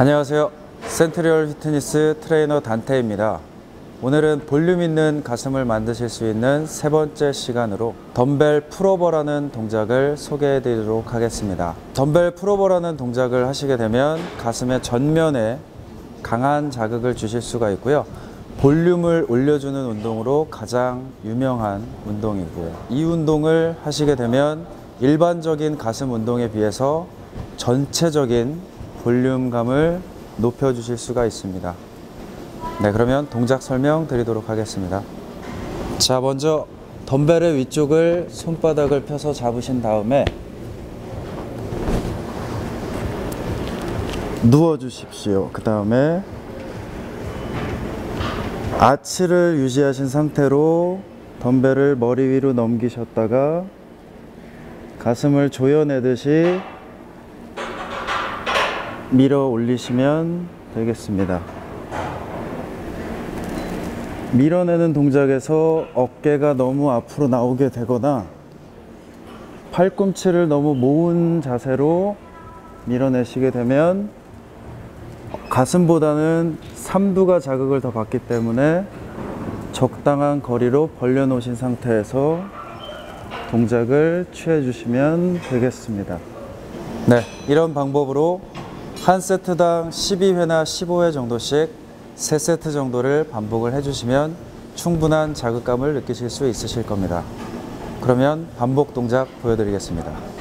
안녕하세요. 센트리얼 피트니스 트레이너 단태입니다. 오늘은 볼륨 있는 가슴을 만드실 수 있는 세 번째 시간으로 덤벨 풀오버라는 동작을 소개해 드리도록 하겠습니다. 덤벨 풀오버라는 동작을 하시게 되면 가슴의 전면에 강한 자극을 주실 수가 있고요. 볼륨을 올려주는 운동으로 가장 유명한 운동이고요. 이 운동을 하시게 되면 일반적인 가슴 운동에 비해서 전체적인 볼륨감을 높여주실 수가 있습니다. 네, 그러면 동작 설명 드리도록 하겠습니다. 자, 먼저 덤벨의 위쪽을 손바닥을 펴서 잡으신 다음에 누워 주십시오. 그 다음에 아치를 유지하신 상태로 덤벨을 머리 위로 넘기셨다가 가슴을 조여내듯이 밀어 올리시면 되겠습니다. 밀어내는 동작에서 어깨가 너무 앞으로 나오게 되거나 팔꿈치를 너무 모은 자세로 밀어내시게 되면 가슴보다는 삼두가 자극을 더 받기 때문에 적당한 거리로 벌려놓으신 상태에서 동작을 취해 주시면 되겠습니다. 네, 이런 방법으로 한 세트당 12회나 15회 정도씩 3세트 정도를 반복을 해주시면 충분한 자극감을 느끼실 수 있으실 겁니다. 그러면 반복 동작 보여드리겠습니다.